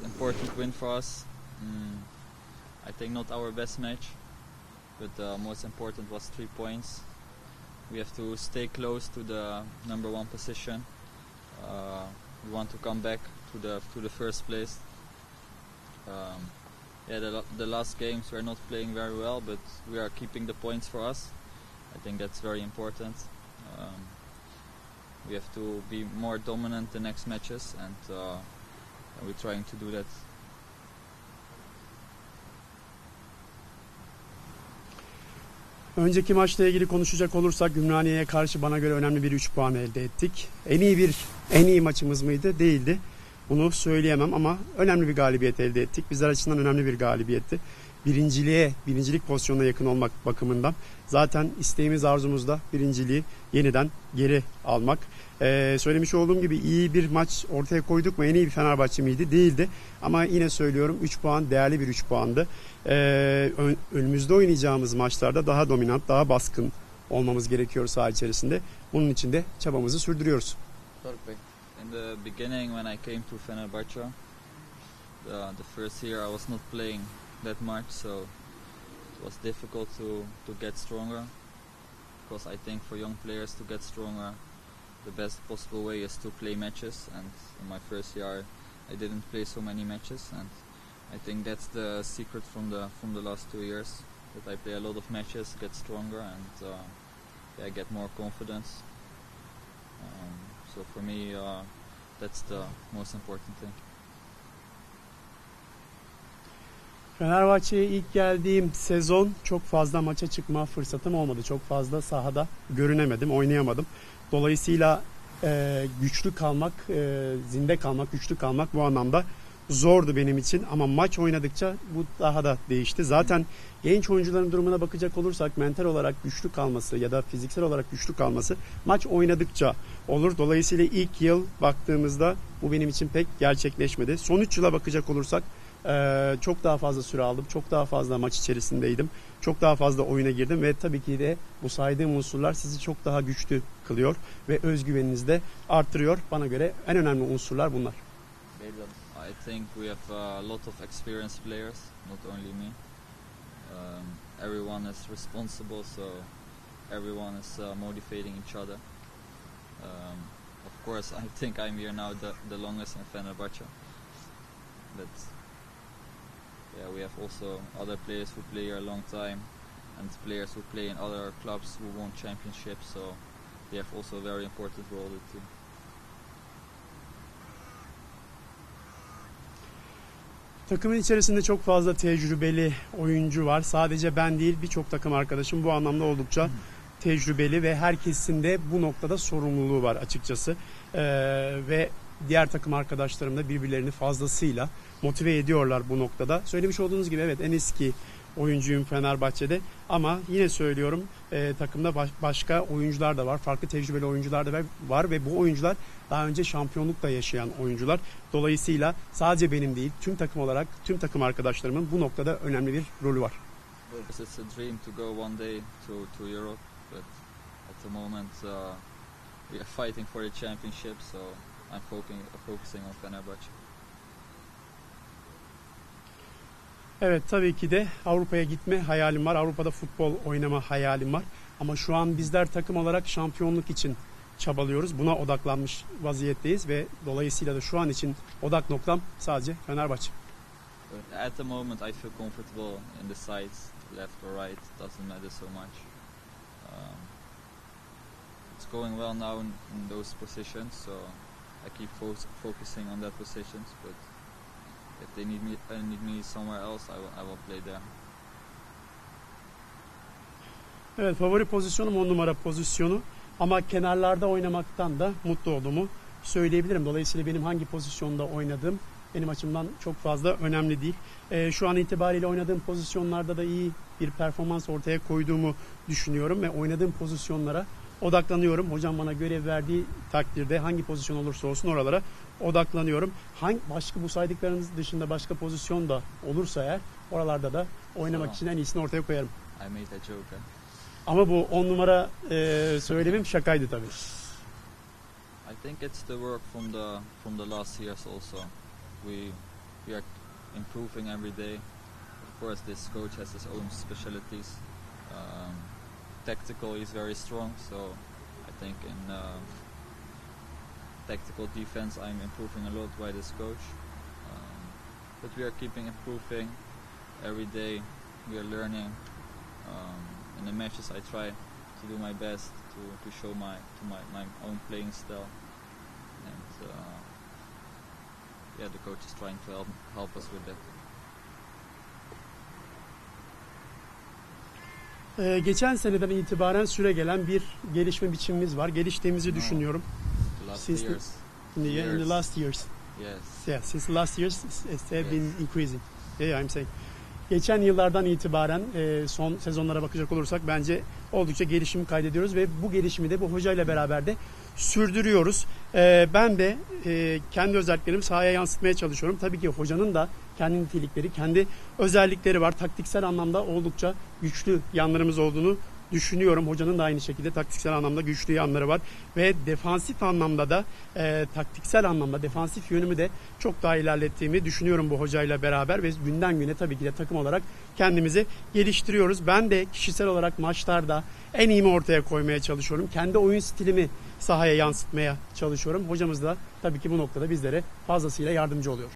important win for us. Mm, I think not our best match, but the most important was three points. We have to stay close to the number one position. Uh, we want to come back to the to the first place. Um, yeah, the, the last games we're not playing very well, but we are keeping the points for us. I think that's very important. Um, we have to be more dominant the next matches, and uh, we're trying to do that. Önceki maçla ilgili konuşacak olursak Ümraniye'ye karşı bana göre önemli bir 3 puan elde ettik. En iyi bir en iyi maçımız mıydı? Değildi. Bunu söyleyemem ama önemli bir galibiyet elde ettik. Bizler açısından önemli bir galibiyetti. Birinciliğe, birincilik pozisyonuna yakın olmak bakımından zaten isteğimiz arzumuz da birinciliği yeniden geri almak. Ee, söylemiş olduğum gibi iyi bir maç ortaya koyduk mu? En iyi bir Fenerbahçe miydi? Değildi. Ama yine söylüyorum 3 puan değerli bir 3 puandı. Ee, ön- önümüzde oynayacağımız maçlarda daha dominant, daha baskın olmamız gerekiyor saha içerisinde. Bunun için de çabamızı sürdürüyoruz. In the beginning, when I came to Fenerbahce, the, the first year I was not playing that much, so it was difficult to, to get stronger. Because I think for young players to get stronger, the best possible way is to play matches. And in my first year, I didn't play so many matches, and I think that's the secret from the from the last two years. That I play a lot of matches, get stronger, and uh, yeah, get more confidence. Um, so for me, uh, that's the most important thing. Fenerbahçe'ye ilk geldiğim sezon çok fazla maça çıkma fırsatım olmadı. Çok fazla sahada görünemedim, oynayamadım. Dolayısıyla e, güçlü kalmak, e, zinde kalmak, güçlü kalmak bu anlamda zordu benim için. Ama maç oynadıkça bu daha da değişti. Zaten genç oyuncuların durumuna bakacak olursak mental olarak güçlü kalması ya da fiziksel olarak güçlü kalması maç oynadıkça olur. Dolayısıyla ilk yıl baktığımızda bu benim için pek gerçekleşmedi. Son 3 yıla bakacak olursak ee, çok daha fazla süre aldım. Çok daha fazla maç içerisindeydim. Çok daha fazla oyuna girdim ve tabii ki de bu saydığım unsurlar sizi çok daha güçlü kılıyor ve özgüveninizi de arttırıyor. Bana göre en önemli unsurlar bunlar. I think we have a lot of experienced players, not only me. Um, everyone is responsible, so everyone is uh, motivating each other. Um, of course, I think I'm here now the, the longest in Fenerbahce. But yeah, we have also other players who play here a long time, and players who play in other clubs who won championships. So they have also a very important role in the team. Takımın içerisinde çok fazla tecrübeli oyuncu var. Sadece ben değil birçok takım arkadaşım bu anlamda oldukça tecrübeli ve herkesin de bu noktada sorumluluğu var açıkçası. Ee, ve diğer takım arkadaşlarım da birbirlerini fazlasıyla motive ediyorlar bu noktada. Söylemiş olduğunuz gibi evet en eski oyuncuyum Fenerbahçe'de ama yine söylüyorum e, takımda baş- başka oyuncular da var. Farklı tecrübeli oyuncular da var ve bu oyuncular daha önce şampiyonlukla yaşayan oyuncular. Dolayısıyla sadece benim değil tüm takım olarak tüm takım arkadaşlarımın bu noktada önemli bir rolü var. İt's a dream to go one day to, to Europe, but at the moment uh, we are fighting for the championship, so I'm focusing, focusing on Fenerbahce. Evet tabii ki de Avrupa'ya gitme hayalim var. Avrupa'da futbol oynama hayalim var. Ama şu an bizler takım olarak şampiyonluk için çabalıyoruz. Buna odaklanmış vaziyetteyiz ve dolayısıyla da şu an için odak noktam sadece Fenerbahçe. At the moment I feel comfortable in the sides, left or right, doesn't matter so much. Um, it's going well now in, in those positions, so I keep fo- focusing on that positions, but if they need me, uh, need me somewhere else, I will, I will play there. Evet favori pozisyonum 10 numara pozisyonu ama kenarlarda oynamaktan da mutlu olduğumu söyleyebilirim. Dolayısıyla benim hangi pozisyonda oynadığım benim açımdan çok fazla önemli değil. Ee, şu an itibariyle oynadığım pozisyonlarda da iyi bir performans ortaya koyduğumu düşünüyorum ve oynadığım pozisyonlara odaklanıyorum. Hocam bana görev verdiği takdirde hangi pozisyon olursa olsun oralara odaklanıyorum. Hangi başka bu saydıklarınız dışında başka pozisyon da olursa eğer oralarda da oynamak Tamam. için en iyisini ortaya koyarım. I made a joke. eh? Ama bu 10 numara e, söylemim şakaydı tabii. I think it's the work from the from the last years also. We we are improving every day. Of course, this coach has his own specialties. Um, tactical, is very strong, so I think in uh, tactical defense, I'm improving a lot by this coach. Um, but we are keeping improving every day. We are learning. Um, in the matches, I try to do my best to, to show my to my, my own playing style, and uh, yeah, the coach is trying to help help us with that. Ee, geçen seneden itibaren süre gelen bir gelişme biçimimiz var. Geliştiğimizi düşünüyorum. Last Since years, In the, in the Years. last years. yes, Yeah, since last years it's have Yes. been increasing. Yeah, I'm saying. Geçen yıllardan itibaren e, son sezonlara bakacak olursak bence oldukça gelişim kaydediyoruz ve bu gelişimi de bu hocayla beraber de sürdürüyoruz. E, ben de e, kendi özelliklerimi sahaya yansıtmaya çalışıyorum. Tabii ki hocanın da kendi nitelikleri, kendi özellikleri var. Taktiksel anlamda oldukça güçlü yanlarımız olduğunu düşünüyorum. Hocanın da aynı şekilde taktiksel anlamda güçlü yanları var ve defansif anlamda da e, taktiksel anlamda defansif yönümü de çok daha ilerlettiğimi düşünüyorum bu hocayla beraber ve günden güne tabii ki de takım olarak kendimizi geliştiriyoruz. Ben de kişisel olarak maçlarda en iyimi ortaya koymaya çalışıyorum. Kendi oyun stilimi sahaya yansıtmaya çalışıyorum. Hocamız da tabii ki bu noktada bizlere fazlasıyla yardımcı oluyor.